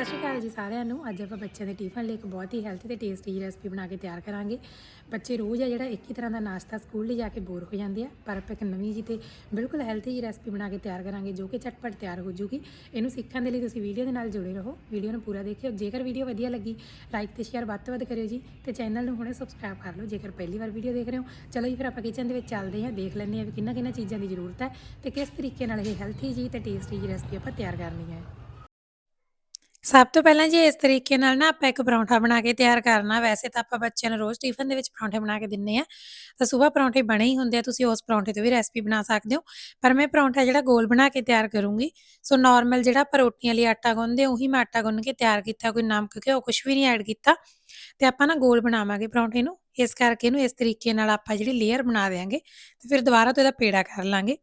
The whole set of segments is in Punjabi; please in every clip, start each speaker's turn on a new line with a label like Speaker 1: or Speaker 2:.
Speaker 1: ਸਤਿ ਸ਼੍ਰੀ ਅਕਾਲ ਜੀ ਸਾਰਿਆਂ ਨੂੰ। ਅੱਜ ਆਪਾਂ ਬੱਚਿਆਂ ਦੇ ਟਿਫਨ ਲਈ ਇੱਕ ਬਹੁਤ ਹੀ ਹੈਲਥੀ ਤੇ ਟੇਸਟੀ ਰੈਸਪੀ ਬਣਾ ਕੇ ਤਿਆਰ ਕਰਾਂਗੇ। ਬੱਚੇ ਰੋਜ਼ ਆ ਜਿਹੜਾ ਇੱਕ ਹੀ ਤਰ੍ਹਾਂ ਦਾ ਨਾਸ਼ਤਾ ਸਕੂਲ ਲਈ ਜਾ ਕੇ ਬੋਰ ਹੋ ਜਾਂਦੇ ਆ, ਪਰ ਆਪਾਂ ਇੱਕ ਨਵੀਂ ਜੀ ਤੇ ਬਿਲਕੁਲ ਹੈਲਥੀ ਜੀ ਰੈਸਪੀ ਬਣਾ ਕੇ ਤਿਆਰ ਕਰਾਂਗੇ, ਜੋ ਕਿ ਝਟਪਟ ਤਿਆਰ ਹੋ ਜੂਗੀ। ਇਹਨੂੰ ਸਿੱਖਣ ਦੇ ਲਈ ਤੁਸੀਂ ਵੀਡੀਓ ਦੇ ਨਾਲ ਜੁੜੇ ਰਹੋ। ਵੀਡੀਓ ਨੂੰ ਪੂਰਾ ਦੇਖਿਓ। ਜੇਕਰ ਵੀਡੀਓ ਵਧੀਆ ਲੱਗੀ ਲਾਈਕ ਤੇ ਸ਼ੇਅਰ ਵੱਧ ਤੋਂ ਵੱਧ ਕਰਿਓ ਜੀ ਤੇ ਚੈਨਲ ਨੂੰ ਹੁਣੇ ਸਬਸਕ੍ਰਾਈਬ ਕਰ ਲਓ, ਜੇਕਰ ਪਹਿਲੀ ਵਾਰ ਵੀਡੀਓ ਦੇਖ ਰਹੇ ਹੋ। ਚਲੋ ਜੀ, ਫਿਰ ਆਪਾਂ ਕਿਚਨ ਦੇ ਵਿੱਚ ਚੱਲਦੇ ਹਾਂ। ਦੇਖ ਲੈਂਦੇ ਹਾਂ ਵੀ ਕਿੰਨਾ ਕਿੰਨਾ ਚੀਜ਼ਾਂ ਦੀ ਜ਼ਰੂਰਤ ਹੈ ਤੇ ਕਿਸ ਤਰੀਕੇ ਨਾਲ ਇਹ ਹੈਲਥੀ ਜੀ ਤੇ ਟੇਸਟੀ ਜੀ ਰੈਸਪੀ ਆਪਾਂ ਤਿਆਰ ਕਰਨੀ ਹੈ। ਸਭ ਤੋਂ ਪਹਿਲਾਂ ਜੀ ਇਸ ਤਰੀਕੇ ਨਾਲ ਨਾ ਆਪਾਂ ਇੱਕ ਪਰੌਂਠਾ ਬਣਾ ਕੇ ਤਿਆਰ ਕਰਨਾ, ਵੈਸੇ ਤਾਂ ਆਪਾਂ ਬੱਚਿਆਂ ਨੂੰ ਰੋਜ਼ ਟਿਫਨ ਦੇ ਵਿੱਚ ਪਰੌਂਠੇ ਬਣਾ ਕੇ ਦਿੰਨੇ ਆ। ਤਾਂ ਸਵੇਰ ਪਰੌਂਠੇ ਬਣੇ ਹੀ ਹੁੰਦੇ ਆ, ਤੁਸੀਂ ਉਸ ਪਰੌਂਠੇ ਤੋਂ ਵੀ ਰੈਸਪੀ ਬਣਾ ਸਕਦੇ ਹੋ। ਪਰ ਮੈਂ ਪਰੌਂਠਾ ਜਿਹੜਾ ਗੋਲ ਬਣਾ ਕੇ ਤਿਆਰ ਕਰੂੰਗੀ, ਸੋ ਨਾਰਮਲ ਜਿਹੜਾ ਆਪਾਂ ਰੋਟੀਆਂ ਲਈ ਆਟਾ ਗੁੰਨਦੇ ਉਹੀ ਮੈਂ ਆਟਾ ਗੁੰਨ ਕੇ ਤਿਆਰ ਕੀਤਾ, ਕੋਈ ਨਮਕ ਘਿਓ ਕੁਝ ਵੀ ਨਹੀਂ ਐਡ ਕੀਤਾ। ਤੇ ਆਪਾਂ ਨਾ ਗੋਲ ਬਣਾਵਾਂਗੇ ਪਰੌਂਠੇ ਨੂੰ, ਇਸ ਕਰਕੇ ਇਹਨੂੰ ਇਸ ਤਰੀਕੇ ਨਾਲ ਆਪਾਂ ਜਿਹੜੀ ਲੇਅਰ ਬਣਾ ਦੇਾਂਗੇ ਤੇ ਫਿਰ ਦੁਬਾਰਾ ਤੋਂ ਇਹਦਾ ਪੇੜਾ ਕਰ ਲਾਂਗੇ।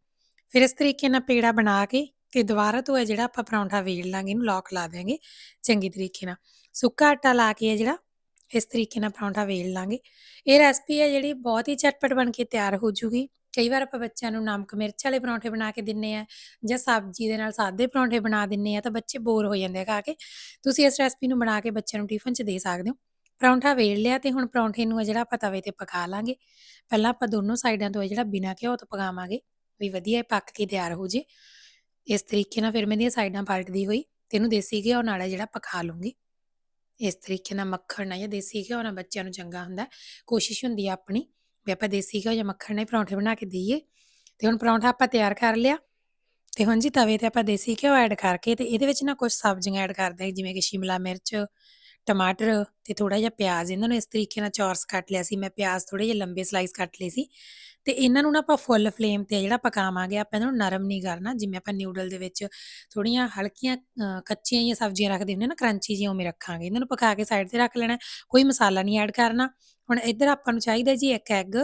Speaker 1: ਫਿਰ ਇਸ ਤਰੀਕੇ ਨਾਲ ਪੇੜਾ ਬਣਾ ਕੇ ਤੇ ਦੁਬਾਰਾ ਤੋਂ ਹੈ ਜਿਹੜਾ ਆਪਾਂ ਪਰੌਂਠਾ ਵੇਲ ਲਾਂਗੇ, ਇਹਨੂੰ ਲੌਕ ਲਾ ਦੇਾਂਗੇ ਚੰਗੀ ਤਰੀਕੇ ਨਾਲ। ਸੁੱਕਾ ਆਟਾ ਲਾ ਕੇ ਇਹ ਜਿਹੜਾ, ਇਸ ਤਰੀਕੇ ਨਾਲ ਪਰੌਂਠਾ ਵੇਲ ਲਾਂਗੇ। ਇਹ ਰੈਸਪੀ ਹੈ ਜਿਹੜੀ ਬਹੁਤ ਹੀ ਝਟਪਟ ਬਣ ਕੇ ਤਿਆਰ ਹੋ ਜੂਗੀ। ਕਈ ਵਾਰ ਆਪਾਂ ਬੱਚਿਆਂ ਨੂੰ ਨਮਕ ਮਿਰਚ ਵਾਲੇ ਪਰੌਂਠੇ ਬਣਾ ਕੇ ਦਿੰਨੇ ਆ, ਜਾਂ ਸਬਜ਼ੀ ਦੇ ਨਾਲ ਸਾਦੇ ਪਰੌਂਠੇ ਬਣਾ ਦਿੰਨੇ ਆ, ਤਾਂ ਬੱਚੇ ਬੋਰ ਹੋ ਜਾਂਦੇ ਆ ਖਾ ਕੇ। ਤੁਸੀਂ ਇਸ ਰੈਸਪੀ ਨੂੰ ਬਣਾ ਕੇ ਬੱਚਿਆਂ ਨੂੰ ਟਿਫਨ 'ਚ ਦੇ ਸਕਦੇ ਹੋ। ਪਰੌਂਠਾ ਵੇਲ ਲਿਆ ਤੇ ਹੁਣ ਪਰੌਂਠੇ ਨੂੰ ਜਿਹੜਾ ਆਪਾਂ ਤਵੇ ਤੇ ਪਕਾ ਲਾਂਗੇ। ਪਹਿਲਾਂ ਆਪਾਂ ਦੋਨੋਂ ਸਾਈਡਾਂ ਤੋਂ ਇਹ ਜਿਹੜਾ ਬਿਨਾਂ ਘਿਓ ਤੋਂ ਪਕਾਵਾਂਗੇ, ਵੀ ਵਧੀਆ ਪੱਕ ਕੇ ਤਿਆਰ ਹੋ ਜੇ। ਇਸ ਤਰੀਕੇ ਨਾਲ ਫਿਰ ਮੈਂ ਇਹਦੀਆਂ ਸਾਈਡਾਂ ਪਲਟਦੀ ਹੋਈ ਤੇ ਇਹਨੂੰ ਦੇਸੀ ਘਿਓ ਨਾਲ ਹੈ ਜਿਹੜਾ ਪਕਾ ਲੂੰਗੀ। ਇਸ ਤਰੀਕੇ ਨਾਲ ਮੱਖਣ ਨਾਲ ਜਾਂ ਦੇਸੀ ਘਿਓ ਨਾਲ ਬੱਚਿਆਂ ਨੂੰ ਚੰਗਾ ਹੁੰਦਾ ਕੋਸ਼ਿਸ਼ ਹੁੰਦੀ ਆ ਆਪਣੀ ਵੀ ਆਪਾਂ ਦੇਸੀ ਘਿਓ ਜਾਂ ਮੱਖਣ ਨਾਲ ਪਰੌਂਠੇ ਬਣਾ ਕੇ ਦਈਏ। ਤੇ ਹੁਣ ਪਰੌਂਠਾ ਆਪਾਂ ਤਿਆਰ ਕਰ ਲਿਆ। ਤੇ ਹੁਣ ਜੀ ਤਵੇ ਤੇ ਆਪਾਂ ਦੇਸੀ ਘਿਓ ਐਡ ਕਰਕੇ ਤੇ ਇਹਦੇ ਵਿੱਚ ਨਾ ਕੁਝ ਸਬਜ਼ੀਆਂ ਐਡ ਕਰਦੇ ਜਿਵੇਂ ਕਿ ਸ਼ਿਮਲਾ ਮਿਰਚ ਟਮਾਟਰ ਤੇ ਥੋੜਾ ਜਿਹਾ ਪਿਆਜ਼ ਇਹਨਾਂ ਨੂੰ ਇਸ ਤਰੀਕੇ ਨਾਲ ਚੌਰਸ ਕੱਟ ਲਿਆ ਸੀ ਮੈਂ ਪਿਆਜ਼ ਥੋੜੇ ਜਿਹੇ ਲੰਬੇ ਸਲਾਈਸ ਕੱਟ ਲਏ ਸੀ ਤੇ ਇਹਨਾਂ ਨੂੰ ਨਾ ਆਪਾਂ ਫੁੱਲ ਫਲੇਮ ਤੇ ਜਿਹੜਾ ਪਕਾਵਾਂਗੇ ਆਪਾਂ ਇਹਨਾਂ ਨੂੰ ਨਰਮ ਨਹੀਂ ਕਰਨਾ ਜਿਵੇਂ ਆਪਾਂ ਨਿਊਡਲ ਦੇ ਵਿੱਚ ਥੋੜੀਆਂ ਹਲਕੀਆਂ ਕੱਚੀਆਂ ਜਿਹੀਆਂ ਸਬਜ਼ੀਆਂ ਰੱਖਦੇ ਹੁੰਦੇ ਨਾ ਕਰੰਚੀ ਜਿਹੀਆਂ ਉਵੇਂ ਰੱਖਾਂਗੇ ਇਹਨਾਂ ਨੂੰ ਪਕਾ ਕੇ ਸਾਈਡ ਤੇ ਰੱਖ ਲੈਣਾ ਕੋਈ ਮਸਾਲਾ ਨਹੀਂ ਐਡ ਕਰਨਾ ਹੁਣ ਇੱਧਰ ਆਪਾਂ ਨੂੰ ਚਾਹੀਦਾ ਜੀ ਇੱਕ ਐਗ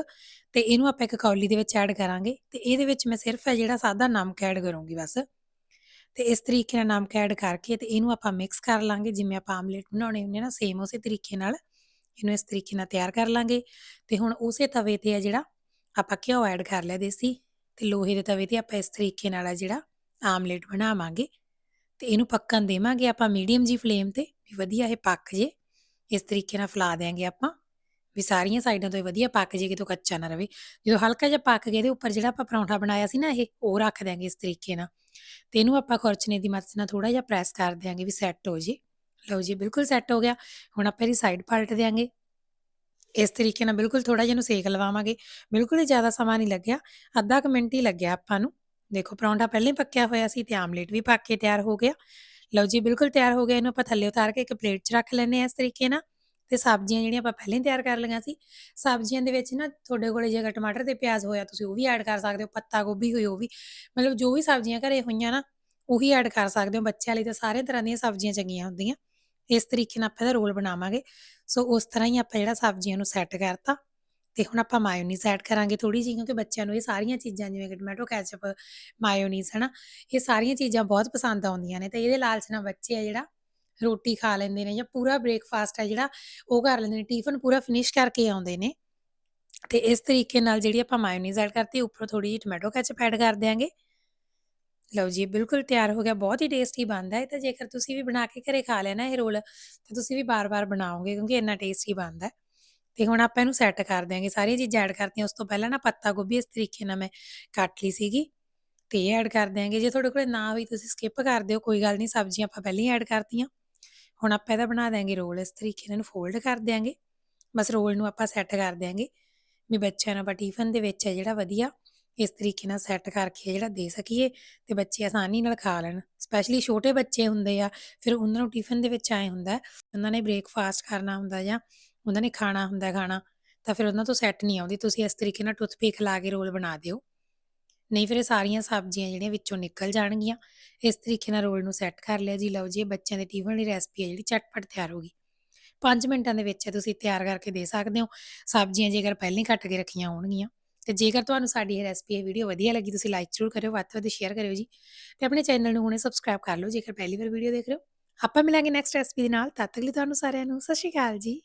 Speaker 1: ਤੇ ਇਹਨੂੰ ਆਪਾਂ ਇੱਕ ਕੌਲੀ ਦੇ ਵਿੱਚ ਐਡ ਕਰਾਂਗੇ ਤੇ ਇਹਦੇ ਵਿੱਚ ਮੈਂ ਸਿਰਫ ਜਿਹੜਾ ਸਾਦਾ ਨਮਕ ਐਡ ਕਰੂੰਗੀ ਬਸ ਤੇ ਇਸ ਤਰੀਕੇ ਨਾਲ ਨਮਕ ਐਡ ਕਰਕੇ ਤੇ ਇਹਨੂੰ ਆਪਾਂ ਮਿਕਸ ਕਰ ਲਾਂਗੇ, ਜਿਵੇਂ ਆਪਾਂ ਆਮਲੇਟ ਬਣਾਉਣੇ ਹੁੰਦੇ ਨਾ ਸੇਮ ਉਸੇ ਤਰੀਕੇ ਨਾਲ ਇਹਨੂੰ ਇਸ ਤਰੀਕੇ ਨਾਲ ਤਿਆਰ ਕਰ ਲਾਂਗੇ। ਤੇ ਹੁਣ ਉਸੇ ਤਵੇ ਤੇ ਆ ਜਿਹੜਾ ਆਪਾਂ ਘਿਓ ਐਡ ਕਰ ਲਿਆ ਦੇਸੀ ਤੇ ਲੋਹੇ ਦੇ ਤਵੇ ਤੇ ਆਪਾਂ ਇਸ ਤਰੀਕੇ ਨਾਲ ਆ ਜਿਹੜਾ ਆਮਲੇਟ ਬਣਾਵਾਂਗੇ। ਤੇ ਇਹਨੂੰ ਪੱਕਣ ਦੇਵਾਂਗੇ ਆਪਾਂ ਮੀਡੀਅਮ ਜੀ ਫਲੇਮ ਤੇ, ਵੀ ਵਧੀਆ ਇਹ ਪੱਕ ਜੇ। ਇਸ ਤਰੀਕੇ ਨਾਲ ਫਲਾ ਦੇਾਂਗੇ ਆਪਾਂ। ਵੀ ਸਾਰੀਆਂ ਸਾਈਡਾਂ ਤੋਂ ਇਹ ਵਧੀਆ ਪੱਕ ਜੇ, ਕਿਤੋਂ ਕੱਚਾ ਨਾ ਰਵੇ। ਜਦੋਂ ਹਲਕਾ ਜਿਹਾ ਪੱਕ ਗਿਆ ਇਹਦੇ ਉੱਪਰ ਜਿਹੜਾ ਆਪਾਂ ਪਰੌਂਠਾ ਬਣਾਇਆ ਸੀ ਨਾ ਇਹ, ਉਹ ਰੱਖ ਦਿਆਂਗੇ ਇਸ ਤਰੀਕੇ ਨਾਲ। ਤੇ ਇਹਨੂੰ ਆਪਾਂ ਖੁਰਚਣੇ ਦੀ ਮਦਦ ਨਾਲ ਥੋੜਾ ਜਿਹਾ ਪ੍ਰੈਸ ਕਰ ਦਿਆਂਗੇ ਵੀ ਸੈੱਟ ਹੋ ਜੇ। ਲਓ ਜੀ, ਬਿਲਕੁਲ ਸੈੱਟ ਹੋ ਗਿਆ। ਹੁਣ ਆਪਾਂ ਇਹਦੀ ਸਾਈਡ ਪਲਟ ਦਿਆਂਗੇ। ਇਸ ਤਰੀਕੇ ਨਾਲ ਬਿਲਕੁਲ ਥੋੜਾ ਜਿਹਾ ਨੂੰ ਸੇਕ ਲਵਾਵਾਂਗੇ। ਬਿਲਕੁਲ ਹੀ ਜ਼ਿਆਦਾ ਸਮਾਂ ਨਹੀਂ ਲੱਗਿਆ। ਅੱਧਾ ਕੁ ਮਿੰਟ ਹੀ ਲੱਗਿਆ ਆਪਾਂ ਨੂੰ। ਦੇਖੋ, ਪਰੌਂਠਾ ਪਹਿਲਾਂ ਹੀ ਪੱਕਿਆ ਹੋਇਆ ਸੀ ਤੇ ਆਮਲੇਟ ਵੀ ਪੱਕ ਕੇ ਤਿਆਰ ਹੋ ਗਿਆ। ਲਓ ਜੀ, ਬਿਲਕੁਲ ਤਿਆਰ ਹੋ ਗਿਆ। ਇਹਨੂੰ ਆਪਾਂ ਥੱਲੇ ਉਤਾਰ ਕੇ ਇੱਕ ਪਲੇਟ 'ਚ ਰੱਖ ਲੈਨੇ ਆ ਇਸ ਤਰੀਕੇ ਨਾਲ। ਤੇ ਸਬਜ਼ੀਆਂ ਜਿਹੜੀਆਂ ਆਪਾਂ ਪਹਿਲਾਂ ਹੀ ਤਿਆਰ ਕਰ ਲਈਆਂ ਸੀ, ਸਬਜ਼ੀਆਂ ਦੇ ਵਿੱਚ ਨਾ ਤੁਹਾਡੇ ਕੋਲੇ ਜੇਕਰ ਟਮਾਟਰ ਤੇ ਪਿਆਜ਼ ਹੋਇਆ, ਤੁਸੀਂ ਉਹ ਵੀ ਐਡ ਕਰ ਸਕਦੇ ਹੋ, ਪੱਤਾ ਗੋਭੀ ਹੋਈ ਉਹ ਵੀ, ਮਤਲਬ ਜੋ ਵੀ ਸਬਜ਼ੀਆਂ ਘਰੇ ਹੋਈਆਂ ਨਾ, ਉਹੀ ਐਡ ਕਰ ਸਕਦੇ ਹੋ, ਬੱਚਿਆਂ ਲਈ ਤਾਂ ਸਾਰੇ ਤਰ੍ਹਾਂ ਦੀਆਂ ਸਬਜ਼ੀਆਂ ਚੰਗੀਆਂ ਹੁੰਦੀਆਂ, ਇਸ ਤਰੀਕੇ ਨਾਲ ਆਪਾਂ ਇਹਦਾ ਰੋਲ ਬਣਾਵਾਂਗੇ, ਸੋ ਉਸ ਤਰ੍ਹਾਂ ਹੀ ਆਪਾਂ ਜਿਹੜਾ ਸਬਜ਼ੀਆਂ ਨੂੰ ਸੈੱਟ ਕਰਤਾ, ਤੇ ਹੁਣ ਆਪਾਂ ਮਾਇਓਨੀਜ਼ ਐਡ ਕਰਾਂਗੇ ਥੋੜੀ ਜਿਹੀ, ਕਿਉਂਕਿ ਬੱਚਿਆਂ ਨੂੰ ਇਹ ਸਾਰੀਆਂ ਚੀਜ਼ਾਂ, ਜਿਵੇਂ ਕਿ ਟੋਮੈਟੋ ਕੈਚਅਪ ਮਾਇਓਨੀਜ਼ ਹਨਾ, ਇਹ ਸਾਰੀਆਂ ਚੀਜ਼ਾਂ ਬਹੁਤ ਪਸੰਦ ਆਉਂਦੀਆਂ ਨੇ, ਤੇ ਇਹਦੇ ਲਾਲਚ ਨਾਲ ਬੱਚੇ ਆ ਜਿਹੜਾ ਰੋਟੀ ਖਾ ਲੈਂਦੇ ਨੇ ਜਾਂ ਪੂਰਾ ਬ੍ਰੇਕਫਾਸਟ ਹੈ ਜਿਹੜਾ, ਉਹ ਕਰ ਲੈਂਦੇ ਨੇ ਟਿਫਨ ਪੂਰਾ ਫਿਨਿਸ਼ ਕਰਕੇ ਆਉਂਦੇ ਨੇ। ਤੇ ਇਸ ਤਰੀਕੇ ਨਾਲ ਜਿਹੜੀ ਆਪਾਂ ਮਾਇਓਨੀਜ਼ ਐਡ ਕਰਤੀ, ਉੱਪਰੋਂ ਥੋੜੀ ਜਿਹੀ ਟੋਮੈਟੋ ਕੈਚਅਪ ਐਡ ਕਰ ਦਿਆਂਗੇ। ਲਓ ਜੀ ਬਿਲਕੁਲ ਤਿਆਰ ਹੋ ਗਿਆ, ਬਹੁਤ ਹੀ ਟੇਸਟੀ ਬਣਦਾ ਹੈ ਤਾਂ, ਜੇਕਰ ਤੁਸੀਂ ਵੀ ਬਣਾ ਕੇ ਘਰੇ ਖਾ ਲੈਣਾ ਇਹ ਰੋਲ, ਤਾਂ ਤੁਸੀਂ ਵੀ ਬਾਰ-ਬਾਰ ਬਣਾਓਗੇ, ਕਿਉਂਕਿ ਇੰਨਾ ਟੇਸਟੀ ਬਣਦਾ। ਹੈ ਤੇ ਹੁਣ ਆਪਾਂ ਇਹਨੂੰ ਸੈੱਟ ਕਰ ਦਿਆਂਗੇ, ਸਾਰੀਆਂ ਚੀਜ਼ਾਂ ਐਡ ਕਰਤੀਆਂ, ਉਸ ਤੋਂ ਪਹਿਲਾਂ ਨਾ ਪੱਤਾ ਗੋਭੀ ਇਸ ਤਰੀਕੇ ਨਾਲ ਮੈਂ ਕੱਟ ਲਈ ਸੀਗੀ। ਤੇ ਐਡ ਕਰ ਦਿਆਂਗੇ, ਜੇ ਤੁਹਾਡੇ ਕੋਲ ਨਾ ਹੋਈ ਤੁਸੀਂ ਸਕਿਪ ਕਰ ਦਿਓ, ਕੋਈ ਗੱਲ ਨਹੀਂ, ਸਬਜ਼ੀਆਂ ਆਪਾਂ ਪਹਿਲਾਂ ਹੀ ਐਡ ਕਰਤੀਆਂ। ਹੁਣ ਆਪਾਂ ਇਹਦਾ ਬਣਾ ਦਿਆਂਗੇ ਰੋਲ, ਇਸ ਤਰੀਕੇ ਨਾਲ ਇਹਨੂੰ ਫੋਲਡ ਕਰ ਦਿਆਂਗੇ। ਬਸ ਰੋਲ ਨੂੰ ਆਪਾਂ ਸੈੱਟ ਕਰ ਦਿਆਂਗੇ। ਵੀ ਬੱਚਿਆਂ ਨੂੰ ਆਪਾਂ ਟਿਫਨ ਦੇ ਵਿੱਚ ਹੈ ਜਿਹੜਾ ਵਧੀਆ, ਇਸ ਤਰੀਕੇ ਨਾਲ ਸੈੱਟ ਕਰਕੇ ਜਿਹੜਾ ਦੇ ਸਕੀਏ ਤੇ ਬੱਚੇ ਆਸਾਨੀ ਨਾਲ ਖਾ ਲੈਣ। ਸਪੈਸ਼ਲੀ ਛੋਟੇ ਬੱਚੇ ਹੁੰਦੇ ਆ, ਫਿਰ ਉਹਨਾਂ ਨੂੰ ਟਿਫਨ ਦੇ ਵਿੱਚ ਆਏ ਹੁੰਦਾ, ਉਹਨਾਂ ਨੇ ਬ੍ਰੇਕਫਾਸਟ ਕਰਨਾ ਹੁੰਦਾ ਜਾਂ ਉਹਨਾਂ ਨੇ ਖਾਣਾ ਹੁੰਦਾ ਖਾਣਾ, ਤਾਂ ਫਿਰ ਉਹਨਾਂ ਤੋਂ ਸੈੱਟ ਨਹੀਂ ਆਉਂਦੀ। ਤੁਸੀਂ ਇਸ ਤਰੀਕੇ ਨਾਲ ਟੁੱਥਪਿਕ ਲਾ ਕੇ ਰੋਲ ਬਣਾ ਦਿਓ। ਨਹੀਂ ਫਿਰ ਇਹ ਸਾਰੀਆਂ ਸਬਜ਼ੀਆਂ ਜਿਹੜੀਆਂ ਵਿੱਚੋਂ ਨਿਕਲ ਜਾਣਗੀਆਂ। ਇਸ ਤਰੀਕੇ ਨਾਲ ਰੋਲ ਨੂੰ ਸੈੱਟ ਕਰ ਲਿਆ ਜੀ। ਲਓ ਜੀ, ਇਹ ਬੱਚਿਆਂ ਦੇ ਟਿਫਨ ਦੀ ਰੈਸਪੀ ਹੈ ਜਿਹੜੀ ਝਟਪਟ ਤਿਆਰ ਹੋ ਗਈ। 5 ਮਿੰਟਾਂ ਦੇ ਵਿੱਚ ਤੁਸੀਂ ਤਿਆਰ ਕਰਕੇ ਦੇ ਸਕਦੇ ਹੋ। ਸਬਜ਼ੀਆਂ ਜੇਕਰ ਪਹਿਲਾਂ ਹੀ ਕੱਟ ਕੇ ਰੱਖੀਆਂ ਹੋਣਗੀਆਂ ਤੇ ਜੇਕਰ ਤੁਹਾਨੂੰ ਸਾਡੀ ਇਹ ਰੈਸਪੀ, ਇਹ ਵੀਡੀਓ ਵਧੀਆ ਲੱਗੀ ਤੁਸੀਂ ਲਾਈਕ ਜ਼ਰੂਰ ਕਰਿਓ, ਵੱਧ ਤੋਂ ਵੱਧ ਸ਼ੇਅਰ ਕਰਿਓ ਜੀ ਤੇ ਆਪਣੇ ਚੈਨਲ ਨੂੰ ਹੁਣੇ ਸਬਸਕ੍ਰਾਈਬ ਕਰ ਲਓ ਜੇਕਰ ਪਹਿਲੀ ਵਾਰ ਵੀਡੀਓ ਦੇਖ ਰਹੇ ਹੋ। ਆਪਾਂ ਮਿਲਾਂਗੇ ਨੈਕਸਟ ਰੈਸਪੀ ਦੇ ਨਾਲ, ਤਦ ਤੱਕ ਲਈ ਤੁਹਾਨੂੰ ਸਾਰਿਆਂ ਨੂੰ ਸਤਿ ਸ਼੍ਰੀ ਅਕਾਲ ਜੀ।